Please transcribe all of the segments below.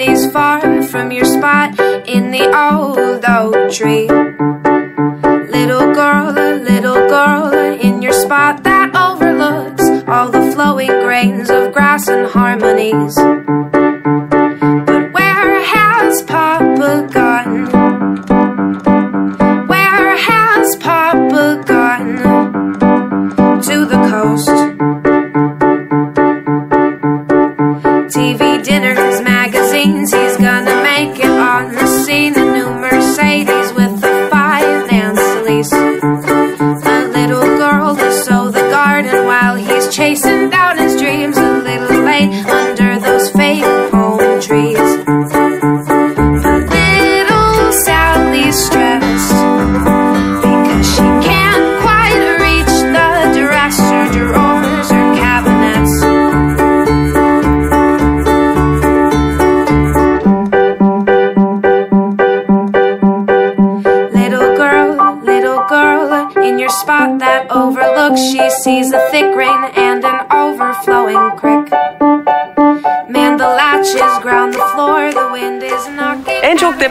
days far from your spot in the old oak tree. Little girl, little girl, in your spot that overlooks all the flowing grains of grass and harmonies.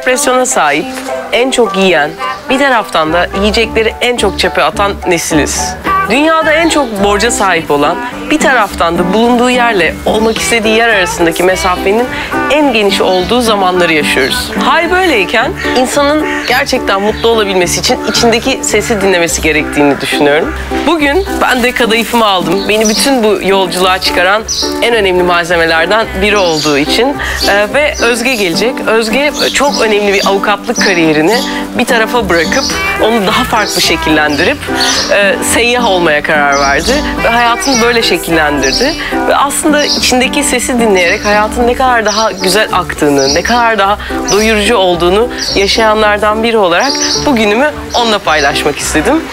Depresyona sahip, en çok yiyen, bir taraftan da yiyecekleri en çok çöpe atan nesiliz. Dünyada en çok borca sahip olan, bir taraftan da bulunduğu yerle olmak istediği yer arasındaki mesafenin en geniş olduğu zamanları yaşıyoruz. Hal böyleyken insanın gerçekten mutlu olabilmesi için içindeki sesi dinlemesi gerektiğini düşünüyorum. Bugün ben de kadayıfımı aldım. Beni bütün bu yolculuğa çıkaran en önemli malzemelerden biri olduğu için Ee, ve Özge gelecek. Özge çok önemli bir avukatlık kariyerini bir tarafa bırakıp onu daha farklı şekillendirip e, seyyah olmaya karar verdi ve hayatını böyle şekillendirdi ve aslında içindeki sesi dinleyerek hayatın ne kadar daha güzel aktığını, ne kadar daha doyurucu olduğunu yaşayanlardan biri olarak bugünümü onunla paylaşmak istedim.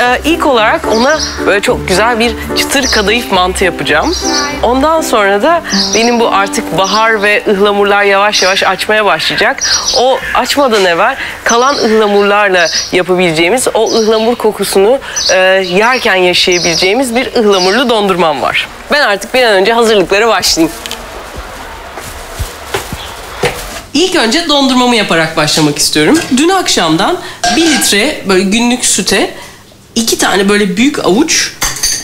Ee, ilk olarak ona böyle çok güzel bir çıtır kadayıf mantı yapacağım. Ondan sonra da benim bu artık bahar ve ıhlamurlar yavaş yavaş açmaya başlayacak. O açmadan evvel kalan ıhlamurlarla yapabileceğimiz o ıhlamur kokusunu e, yerken yaşayabileceğimiz bir ıhlamurlu dondurmam var. Ben artık bir an önce hazırlıklara başlayayım. İlk önce dondurmamı yaparak başlamak istiyorum. Dün akşamdan bir litre böyle günlük süte iki tane böyle büyük avuç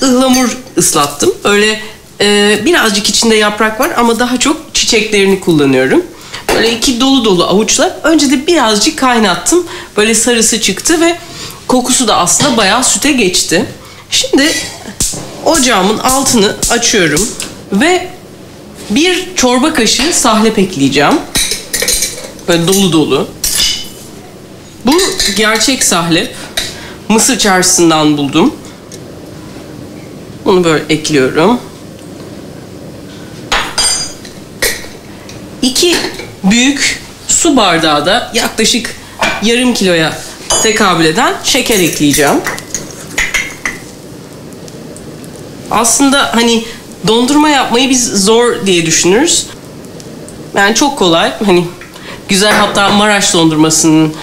ıhlamur ıslattım. Öyle e, birazcık içinde yaprak var ama daha çok çiçeklerini kullanıyorum. Böyle iki dolu dolu avuçlar. Önce de birazcık kaynattım. Böyle sarısı çıktı ve kokusu da aslında bayağı süte geçti. Şimdi ocağımın altını açıyorum ve bir çorba kaşığı sahlep ekleyeceğim. Böyle dolu dolu. Bu gerçek sahlep. Mısır çarşısından buldum. Bunu böyle ekliyorum. İki büyük su bardağı da yaklaşık yarım kiloya tekabül eden şeker ekleyeceğim. Aslında hani dondurma yapmayı biz zor diye düşünürüz. Yani çok kolay. Hani güzel hatta Maraş dondurmasının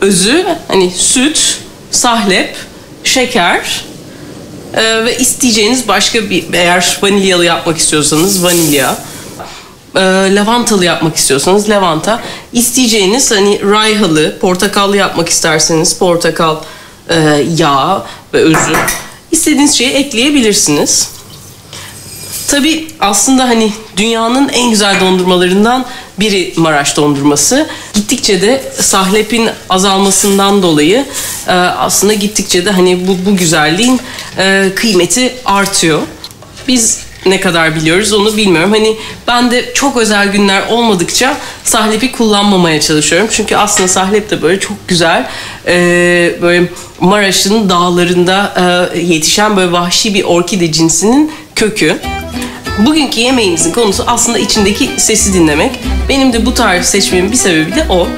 özü hani süt, sahlep, şeker ee, ve isteyeceğiniz başka bir eğer vanilyalı yapmak istiyorsanız vanilya e, lavantalı yapmak istiyorsanız lavanta isteyeceğiniz hani rayhalı portakallı yapmak isterseniz portakal e, yağı ve özü istediğiniz şeyi ekleyebilirsiniz. Tabi aslında hani dünyanın en güzel dondurmalarından biri Maraş dondurması. Gittikçe de sahlepin azalmasından dolayı e, aslında gittikçe de hani bu, bu güzelliğin e, kıymeti artıyor. Biz ne kadar biliyoruz onu bilmiyorum. Hani ben de çok özel günler olmadıkça sahlepi kullanmamaya çalışıyorum. Çünkü aslında sahlep de böyle çok güzel e, böyle Maraş'ın dağlarında e, yetişen böyle vahşi bir orkide cinsinin kökü. Bugünkü yemeğimizin konusu aslında içindeki sesi dinlemek. Benim de bu tarif seçmemin bir sebebi de o.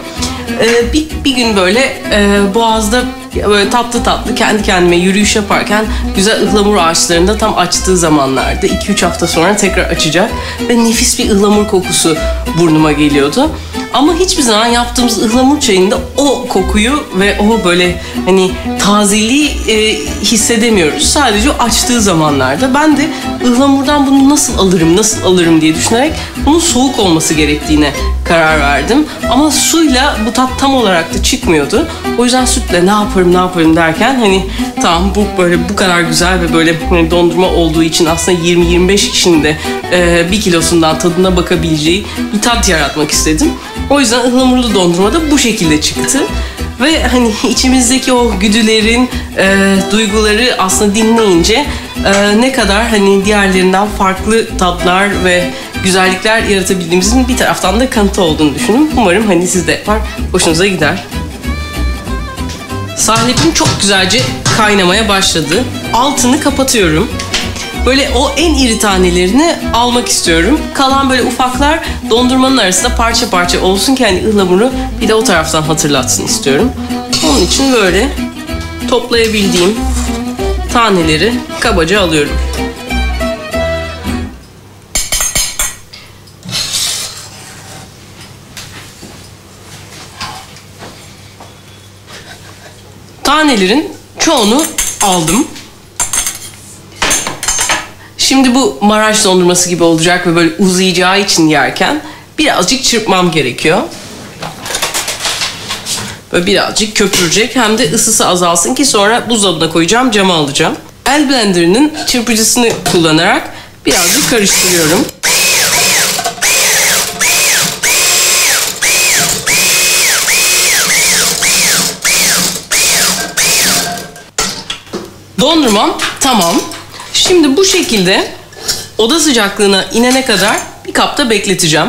Ee, bir, bir gün böyle e, Boğaz'da böyle tatlı tatlı kendi kendime yürüyüş yaparken güzel ıhlamur ağaçlarında tam açtığı zamanlarda 2-3 hafta sonra tekrar açacak ve nefis bir ıhlamur kokusu burnuma geliyordu. Ama hiçbir zaman yaptığımız ıhlamur çayında o kokuyu ve o böyle hani tazeliği e, hissedemiyoruz. Sadece açtığı zamanlarda. Ben de ıhlamurdan bunu nasıl alırım, nasıl alırım diye düşünerek bunun soğuk olması gerektiğine karar verdim. Ama suyla bu tat tam olarak da çıkmıyordu. O yüzden sütle ne yaparım ne yaparım derken hani tamam bu böyle bu kadar güzel ve böyle hani dondurma olduğu için aslında 20-25 kişinin de e, bir kilosundan tadına bakabileceği bir tat yaratmak istedim. O yüzden ıhlamurlu dondurma da bu şekilde çıktı. Ve hani içimizdeki o güdülerin e, duyguları aslında dinleyince e, ne kadar hani diğerlerinden farklı tatlar ve güzellikler yaratabildiğimizin bir taraftan da kanıtı olduğunu düşünün. Umarım hani siz de yapar, hoşunuza gider. Sahlepim çok güzelce kaynamaya başladı. Altını kapatıyorum. Böyle o en iri tanelerini almak istiyorum. Kalan böyle ufaklar dondurmanın arasında parça parça olsun ki hani ıhlamuru bir de o taraftan hatırlatsın istiyorum. Onun için böyle toplayabildiğim taneleri kabaca alıyorum. Tanelerin çoğunu aldım. Şimdi bu Maraş dondurması gibi olacak ve böyle uzayacağı için yerken birazcık çırpmam gerekiyor. Böyle birazcık köpürecek hem de ısısı azalsın ki sonra buzdolabına koyacağım cama alacağım. El blenderının çırpıcısını kullanarak birazcık karıştırıyorum. Dondurmam tamam. Şimdi bu şekilde oda sıcaklığına inene kadar bir kapta bekleteceğim.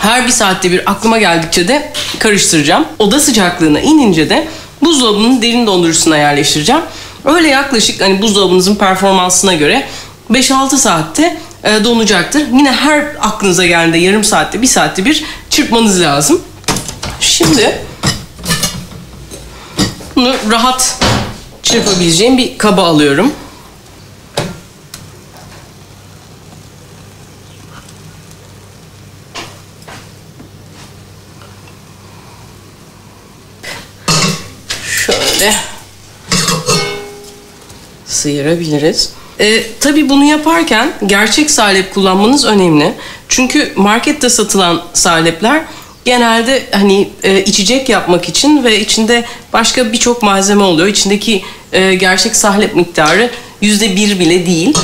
Her bir saatte bir aklıma geldikçe de karıştıracağım. Oda sıcaklığına inince de buzdolabının derin dondurucusuna yerleştireceğim. Öyle yaklaşık hani buzdolabınızın performansına göre 5-6 saatte e, donacaktır. Yine her aklınıza geldiğinde yarım saatte, bir saatte bir çırpmanız lazım. Şimdi bunu rahat çırpabileceğim bir kaba alıyorum. Şöyle sıyırabiliriz. Ee, tabii bunu yaparken gerçek salep kullanmanız önemli. Çünkü markette satılan salepler genelde hani e, içecek yapmak için ve içinde başka birçok malzeme oluyor. İçindeki e, gerçek salep miktarı yüzde bir bile değil.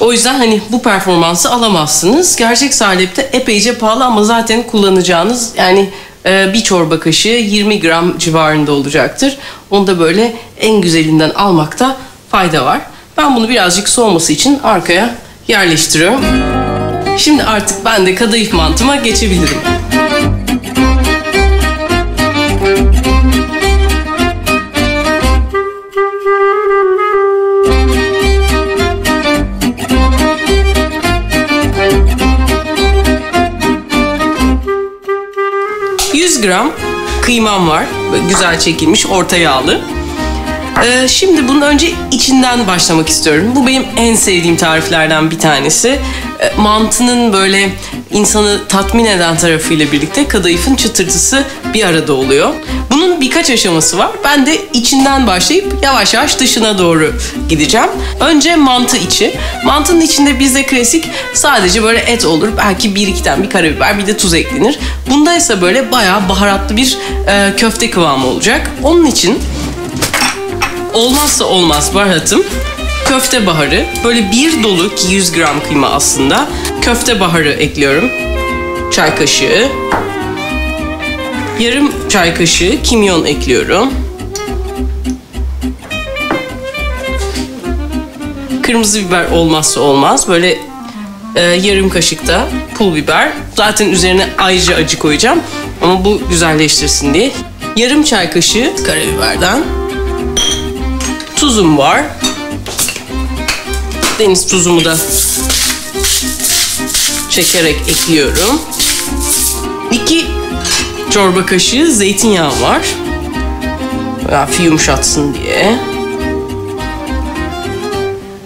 O yüzden hani bu performansı alamazsınız. Gerçek salep de epeyce pahalı ama zaten kullanacağınız yani e, bir çorba kaşığı 20 gram civarında olacaktır. Onu da böyle en güzelinden almakta fayda var. Ben bunu birazcık soğuması için arkaya yerleştiriyorum. Şimdi artık ben de kadayıf mantıma geçebilirim. 100 gram kıymam var. Güzel çekilmiş, orta yağlı. Ee, şimdi bunun önce içinden başlamak istiyorum. Bu benim en sevdiğim tariflerden bir tanesi. Ee, mantının böyle insanı tatmin eden tarafıyla birlikte kadayıfın çıtırtısı bir arada oluyor. Bunun birkaç aşaması var. Ben de içinden başlayıp yavaş yavaş dışına doğru gideceğim. Önce mantı içi. Mantının içinde bizde klasik sadece böyle et olur. Belki bir iki tane bir karabiber bir de tuz eklenir. Bunda ise böyle bayağı baharatlı bir e, köfte kıvamı olacak. Onun için olmazsa olmaz baharatım köfte baharı. Böyle bir dolu ki 100 gram kıyma aslında. Köfte baharı ekliyorum. Çay kaşığı. Yarım çay kaşığı kimyon ekliyorum. Kırmızı biber olmazsa olmaz. Böyle e, yarım kaşık da pul biber. Zaten üzerine ayrıca acı koyacağım. Ama bu güzelleştirsin diye. Yarım çay kaşığı karabiberden. Tuzum var. Deniz tuzumu da çekerek ekliyorum. 2 çorba kaşığı zeytinyağı var. Hafif yumuşatsın diye.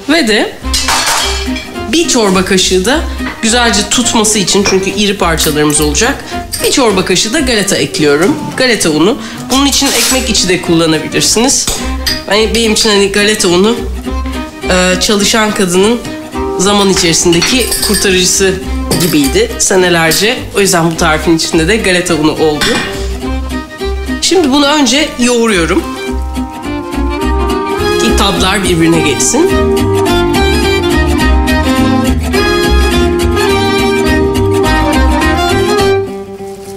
Ve de bir çorba kaşığı da güzelce tutması için çünkü iri parçalarımız olacak. Bir çorba kaşığı da galeta ekliyorum. Galeta unu. Bunun için ekmek içi de kullanabilirsiniz. Ben, benim için hani galeta unu e, çalışan kadının zaman içerisindeki kurtarıcısı gibiydi senelerce. O yüzden bu tarifin içinde de galeta unu oldu. Şimdi bunu önce yoğuruyorum. Ki tadlar birbirine geçsin.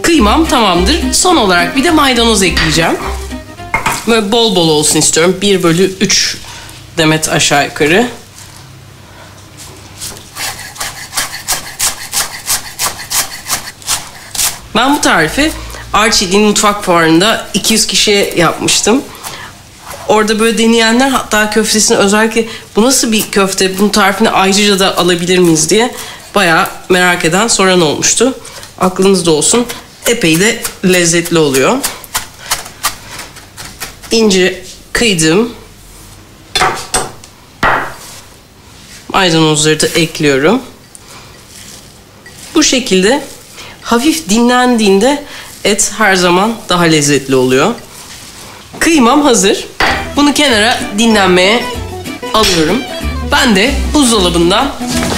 Kıymam tamamdır. Son olarak bir de maydanoz ekleyeceğim. Böyle bol bol olsun istiyorum. 1 bölü 3 demet aşağı yukarı. Ben bu tarifi Arçelik'in mutfak fuarında 200 kişiye yapmıştım. Orada böyle deneyenler hatta köftesini özellikle bu nasıl bir köfte, bunun tarifini ayrıca da alabilir miyiz diye bayağı merak eden soran olmuştu. Aklınızda olsun. Epey de lezzetli oluyor. İnce kıydım. Maydanozları da ekliyorum. Bu şekilde hafif dinlendiğinde et her zaman daha lezzetli oluyor. Kıymam hazır. Bunu kenara dinlenmeye alıyorum. Ben de buzdolabından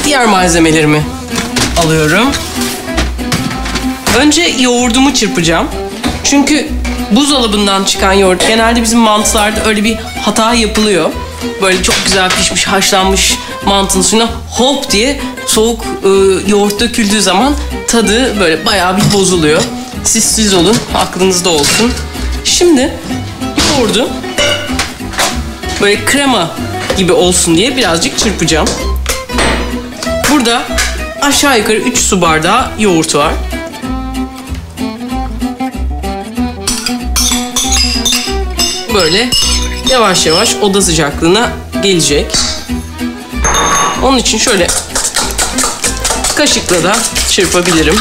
diğer malzemelerimi alıyorum. Önce yoğurdumu çırpacağım. Çünkü buzdolabından çıkan yoğurt genelde bizim mantılarda öyle bir hata yapılıyor. Böyle çok güzel pişmiş, haşlanmış mantının suyuna hop diye soğuk e, yoğurt döküldüğü zaman tadı böyle bayağı bir bozuluyor. Siz siz olun, aklınızda olsun. Şimdi yoğurdu böyle krema gibi olsun diye birazcık çırpacağım. Burada aşağı yukarı 3 su bardağı yoğurt var. Böyle yavaş yavaş oda sıcaklığına gelecek. Onun için şöyle kaşıkla da çırpabilirim.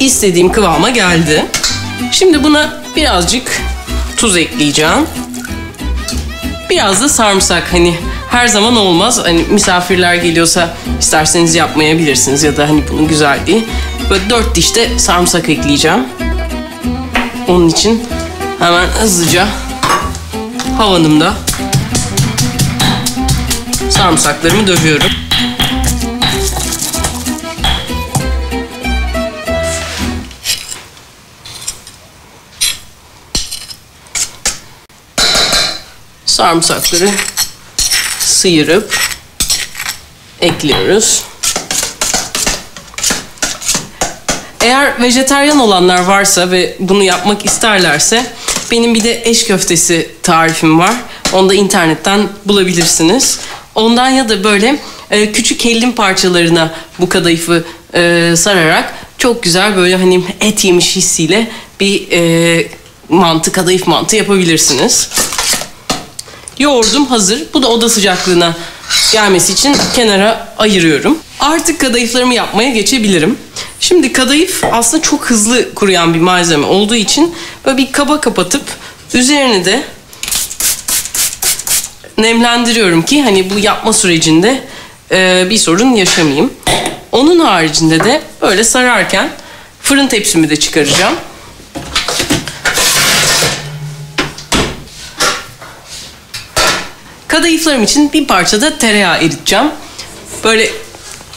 istediğim kıvama geldi. Şimdi buna birazcık tuz ekleyeceğim. Biraz da sarımsak hani her zaman olmaz. Hani misafirler geliyorsa isterseniz yapmayabilirsiniz ya da hani bunun güzelliği. Böyle dört diş de sarımsak ekleyeceğim. Onun için hemen hızlıca havanımda sarımsaklarımı dövüyorum. sarımsakları sıyırıp ekliyoruz. Eğer vejeteryan olanlar varsa ve bunu yapmak isterlerse benim bir de eş köftesi tarifim var. Onu da internetten bulabilirsiniz. Ondan ya da böyle e, küçük hellim parçalarına bu kadayıfı e, sararak çok güzel böyle hani et yemiş hissiyle bir e, mantı kadayıf mantı yapabilirsiniz. Yoğurdum hazır. Bu da oda sıcaklığına gelmesi için kenara ayırıyorum. Artık kadayıflarımı yapmaya geçebilirim. Şimdi kadayıf aslında çok hızlı kuruyan bir malzeme olduğu için böyle bir kaba kapatıp üzerine de nemlendiriyorum ki hani bu yapma sürecinde e, bir sorun yaşamayayım. Onun haricinde de böyle sararken fırın tepsimi de çıkaracağım. Kadayıflarım için bir parça da tereyağı eriteceğim. Böyle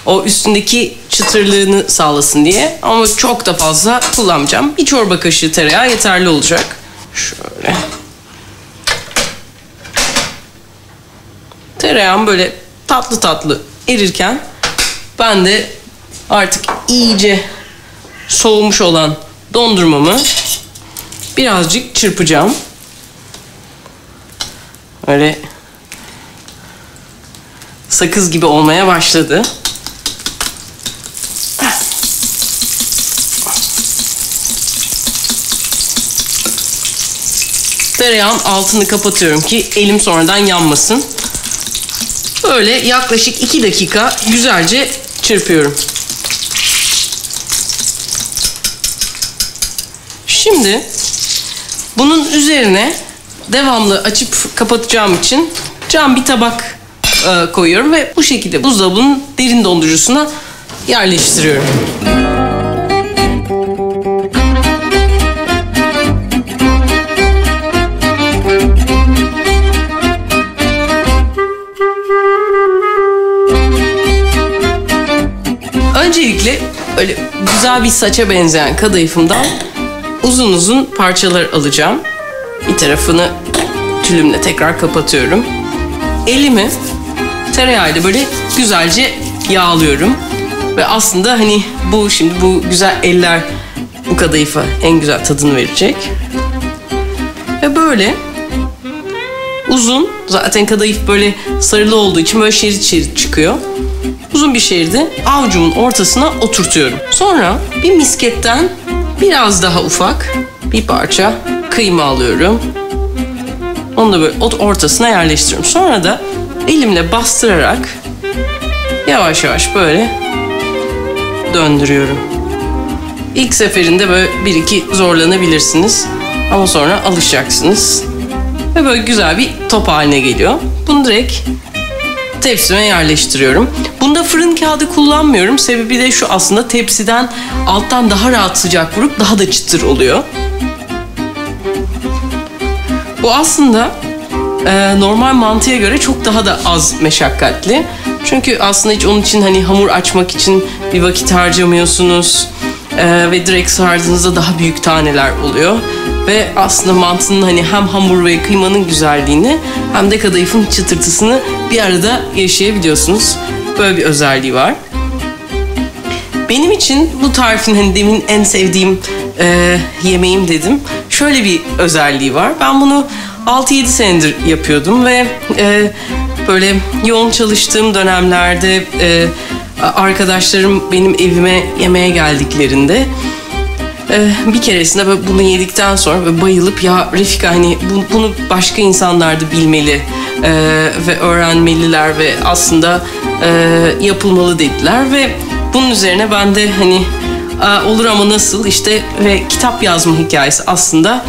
o üstündeki çıtırlığını sağlasın diye. Ama çok da fazla kullanmayacağım. Bir çorba kaşığı tereyağı yeterli olacak. Şöyle. Tereyağım böyle tatlı tatlı erirken ben de artık iyice soğumuş olan dondurmamı birazcık çırpacağım. Öyle sakız gibi olmaya başladı. Tereyağın altını kapatıyorum ki elim sonradan yanmasın. Böyle yaklaşık 2 dakika güzelce çırpıyorum. Şimdi bunun üzerine devamlı açıp kapatacağım için cam bir tabak e, koyuyorum ve bu şekilde buzdolabının derin dondurucusuna yerleştiriyorum. Öncelikle öyle güzel bir saça benzeyen kadayıfımdan uzun uzun parçalar alacağım. Bir tarafını tülümle tekrar kapatıyorum. Elimi tereyağıyla böyle güzelce yağlıyorum. Ve aslında hani bu şimdi bu güzel eller bu kadayıfa en güzel tadını verecek. Ve böyle uzun zaten kadayıf böyle sarılı olduğu için böyle şerit şerit çıkıyor. Uzun bir şeridi avucumun ortasına oturtuyorum. Sonra bir misketten biraz daha ufak bir parça kıyma alıyorum. Onu da böyle ortasına yerleştiriyorum. Sonra da elimle bastırarak yavaş yavaş böyle döndürüyorum. İlk seferinde böyle bir iki zorlanabilirsiniz. Ama sonra alışacaksınız. Ve böyle güzel bir top haline geliyor. Bunu direkt tepsime yerleştiriyorum. Bunda fırın kağıdı kullanmıyorum. Sebebi de şu aslında tepsiden alttan daha rahat sıcak vurup daha da çıtır oluyor. Bu aslında e, normal mantıya göre çok daha da az meşakkatli. Çünkü aslında hiç onun için hani hamur açmak için bir vakit harcamıyorsunuz. E, ve direkt sardığınızda daha büyük taneler oluyor. Ve aslında mantının hani hem hamur ve kıymanın güzelliğini hem de kadayıfın çıtırtısını bir arada yaşayabiliyorsunuz. Böyle bir özelliği var. Benim için bu tarifin hani demin en sevdiğim e, yemeğim dedim. Şöyle bir özelliği var. Ben bunu 6-7 senedir yapıyordum ve e, böyle yoğun çalıştığım dönemlerde e, arkadaşlarım benim evime yemeğe geldiklerinde bir keresinde bunu yedikten sonra bayılıp ya Refika hani bu, bunu başka insanlar da bilmeli e, ve öğrenmeliler ve aslında e, yapılmalı dediler ve bunun üzerine ben de hani olur ama nasıl işte ve kitap yazma hikayesi aslında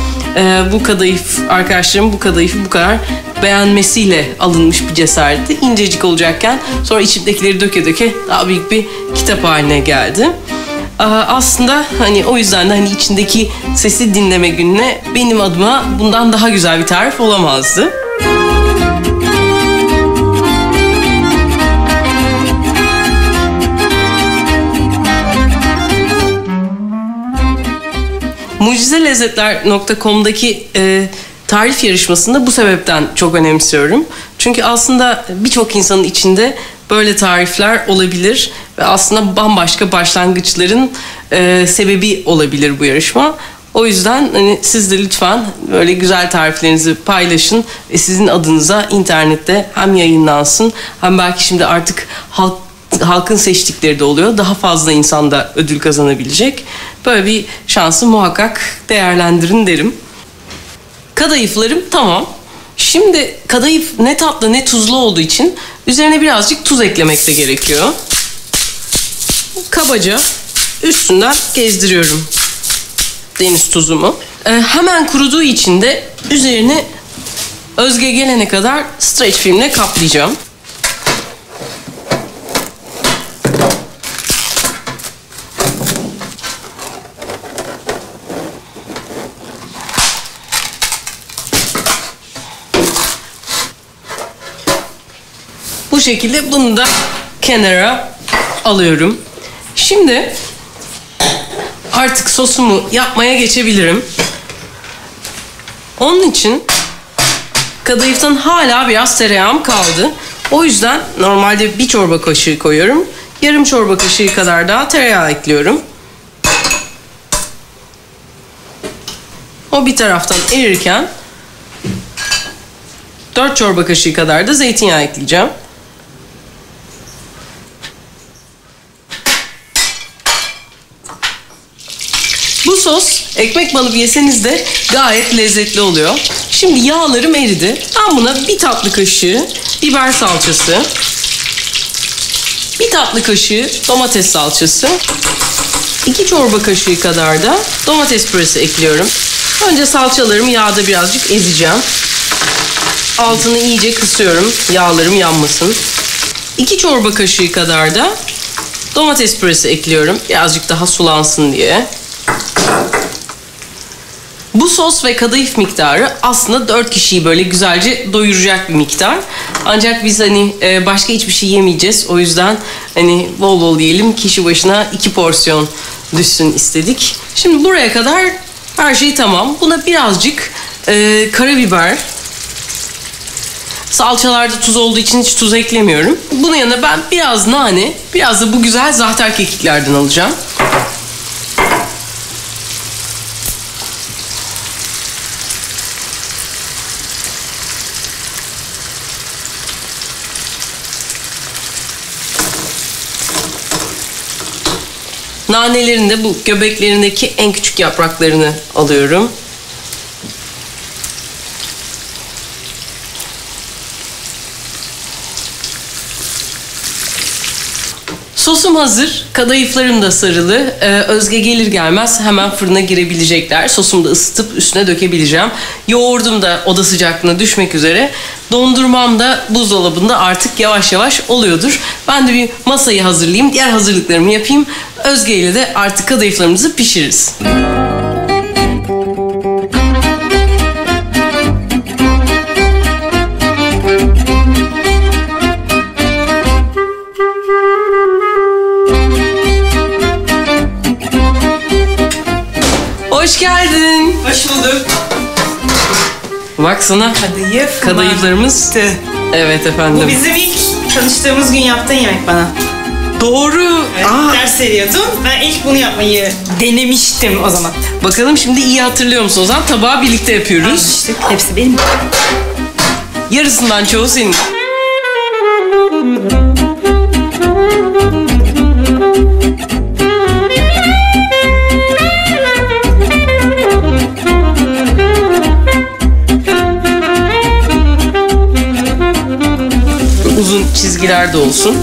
bu kadayıf arkadaşlarım bu kadayıfı bu kadar beğenmesiyle alınmış bir cesaretti. İncecik olacakken sonra içimdekileri döke döke daha büyük bir kitap haline geldi. Aslında hani o yüzden de hani içindeki sesi dinleme gününe benim adıma bundan daha güzel bir tarif olamazdı. mucizelezzetler.com'daki e, tarif yarışmasında bu sebepten çok önemsiyorum. Çünkü aslında birçok insanın içinde böyle tarifler olabilir ve aslında bambaşka başlangıçların e, sebebi olabilir bu yarışma. O yüzden hani siz de lütfen böyle güzel tariflerinizi paylaşın ve sizin adınıza internette hem yayınlansın hem belki şimdi artık halk halkın seçtikleri de oluyor. Daha fazla insan da ödül kazanabilecek. Böyle bir şansı muhakkak değerlendirin derim. Kadayıflarım tamam. Şimdi kadayıf ne tatlı ne tuzlu olduğu için üzerine birazcık tuz eklemek de gerekiyor. Kabaca üstünden gezdiriyorum deniz tuzumu. Ee, hemen kuruduğu için de üzerine özge gelene kadar streç filmle kaplayacağım. Şekilde bunu da kenara alıyorum. Şimdi artık sosumu yapmaya geçebilirim. Onun için kadayıftan hala biraz tereyağım kaldı. O yüzden normalde bir çorba kaşığı koyuyorum. Yarım çorba kaşığı kadar daha tereyağı ekliyorum. O bir taraftan erirken 4 çorba kaşığı kadar da zeytinyağı ekleyeceğim. Bu sos ekmek banıp yeseniz de gayet lezzetli oluyor. Şimdi yağlarım eridi. Ben buna bir tatlı kaşığı biber salçası, bir tatlı kaşığı domates salçası, iki çorba kaşığı kadar da domates püresi ekliyorum. Önce salçalarımı yağda birazcık ezeceğim. Altını iyice kısıyorum. Yağlarım yanmasın. 2 çorba kaşığı kadar da domates püresi ekliyorum. Birazcık daha sulansın diye. Bu sos ve kadayıf miktarı aslında 4 kişiyi böyle güzelce doyuracak bir miktar. Ancak biz hani e, başka hiçbir şey yemeyeceğiz. O yüzden hani bol bol yiyelim. Kişi başına 2 porsiyon düşsün istedik. Şimdi buraya kadar her şey tamam. Buna birazcık e, karabiber, Salçalarda tuz olduğu için hiç tuz eklemiyorum. Bunun yanına ben biraz nane, biraz da bu güzel zahter kekiklerden alacağım. Nanelerin de bu göbeklerindeki en küçük yapraklarını alıyorum. Sosum hazır. Kadayıflarım da sarılı. Ee, Özge gelir gelmez hemen fırına girebilecekler. Sosumu da ısıtıp üstüne dökebileceğim. Yoğurdum da oda sıcaklığına düşmek üzere. Dondurmam da buzdolabında artık yavaş yavaş oluyordur. Ben de bir masayı hazırlayayım. Diğer hazırlıklarımı yapayım. Özge ile de artık kadayıflarımızı pişiririz. Hoş geldin. Hoş bulduk. Baksana Kadayıf. kadayıflarımız. mantı. Evet efendim. Bu bizim ilk tanıştığımız gün yaptığın yemek bana. Doğru. Evet, Aa, ders veriyordun. Ben ilk bunu yapmayı denemiştim o zaman. bakalım şimdi iyi hatırlıyor musun o zaman? Tabağı birlikte yapıyoruz. Anlaştık. Hepsi benim. Yarısından çoğu senin. Uzun çizgiler de olsun.